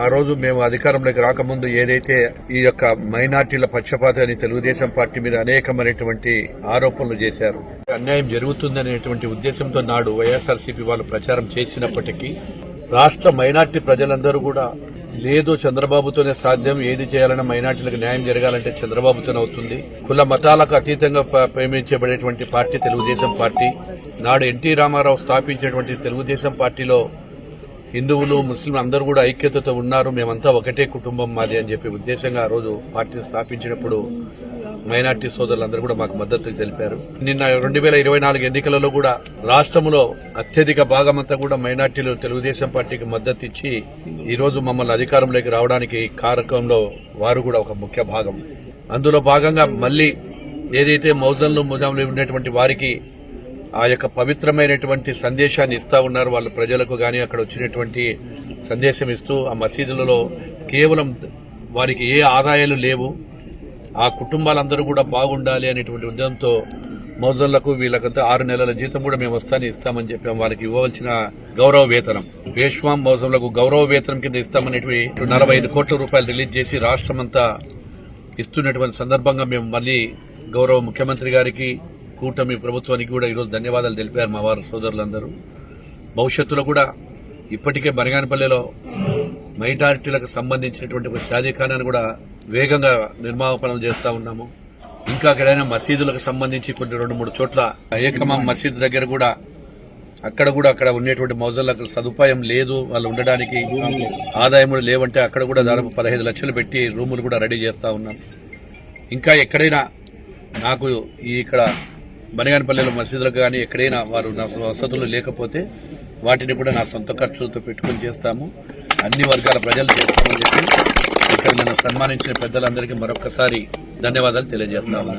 ఆ రోజు మేము అధికారంలోకి రాకముందు ఏదైతే ఈ యొక్క మైనార్టీల పక్షపాతాన్ని తెలుగుదేశం పార్టీ మీద అనేకమైనటువంటి ఆరోపణలు చేశారు. అన్యాయం జరుగుతుందనేటువంటి ఉద్దేశంతో నాడు వైఎస్ఆర్సీపీ వాళ్ళు ప్రచారం చేసినప్పటికీ రాష్ట్ర మైనార్టీ ప్రజలందరూ కూడా లేదు చంద్రబాబుతోనే సాధ్యం ఏది చేయాలన్నా మైనార్టీలకు న్యాయం జరగాలంటే చంద్రబాబుతోనే అవుతుంది. కుల మతాలకు అతీతంగా ప్రేమించబడేటువంటి పార్టీ తెలుగుదేశం పార్టీ. నాడు ఎన్టీ రామారావు స్థాపించినటువంటి తెలుగుదేశం పార్టీలో హిందువులు ముస్లిం అందరూ కూడా ఐక్యతతో ఉన్నారు. మేమంతా ఒకటే కుటుంబం మాది అని చెప్పి ఉద్దేశంగా ఆ రోజు పార్టీని స్థాపించినప్పుడు మైనార్టీ సోదరులందరూ కూడా మాకు మద్దతు తెలిపారు. నిన్న రెండు వేల ఇరవై నాలుగు ఎన్నికలలో కూడా రాష్ట్రంలో అత్యధిక భాగమంతా కూడా మైనార్టీలు తెలుగుదేశం పార్టీకి మద్దతు ఇచ్చి ఈ రోజు మమ్మల్ని అధికారంలోకి రావడానికి కారకంలో వారు కూడా ఒక ముఖ్య భాగం. అందులో భాగంగా మళ్ళీ ఏదైతే మౌజన్లు ముజాంలు ఉండేటువంటి వారికి ఆ యొక్క పవిత్రమైనటువంటి సందేశాన్ని ఇస్తా ఉన్నారు వాళ్ళు ప్రజలకు కానీ అక్కడ వచ్చినటువంటి సందేశం ఇస్తూ ఆ మసీదులలో కేవలం వారికి ఏ ఆదాయాలు లేవు. ఆ కుటుంబాలందరూ కూడా బాగుండాలి అనేటువంటి ఉద్యమంతో మౌజన్లకు వీళ్ళకంతా ఆరు నెలల జీతం కూడా మేము వస్తానే ఇస్తామని చెప్పాం. వాళ్ళకి ఇవ్వవలసిన గౌరవ వేతనం. పేష్వాం మౌజంలకు గౌరవ వేతనం కింద ఇస్తామనేటువంటి నలభై ఐదు కోట్ల రూపాయలు రిలీజ్ చేసి రాష్ట్రమంతా ఇస్తున్నటువంటి సందర్భంగా మేము మళ్ళీ గౌరవ ముఖ్యమంత్రి గారికి కూటమి ప్రభుత్వానికి కూడా ఈరోజు ధన్యవాదాలు తెలిపారు మా వారి సోదరులందరూ. భవిష్యత్తులో కూడా ఇప్పటికే బనగానపల్లెలో మైనారిటీలకు సంబంధించినటువంటి ఒక షాదీఖానాన్ని కూడా వేగంగా నిర్మాపనం చేస్తూ ఉన్నాము. ఇంకా అక్కడైనా మసీదులకు సంబంధించి కొన్ని రెండు మూడు చోట్ల ఏకమాం మసీదు దగ్గర కూడా అక్కడ కూడా అక్కడ ఉండేటువంటి మౌజన్లకు సదుపాయం లేదు. వాళ్ళు ఉండడానికి ఆదాయములు లేవంటే అక్కడ కూడా దాదాపు పదహైదు లక్షలు పెట్టి రూములు కూడా రెడీ చేస్తూ ఉన్నాం. ఇంకా ఎక్కడైనా నాకు ఈ ఇక్కడ బనగానపల్లిలో మసీదులకు కానీ ఎక్కడైనా వారు నా వసతులు లేకపోతే వాటిని కూడా నా సొంత ఖర్చులతో పెట్టుకొని చేస్తాము. అన్ని వర్గాల ప్రజలు చేస్తామని చెప్పి ఇక్కడ నన్ను సన్మానించిన పెద్దలందరికీ మరొకసారి ధన్యవాదాలు తెలియజేస్తాము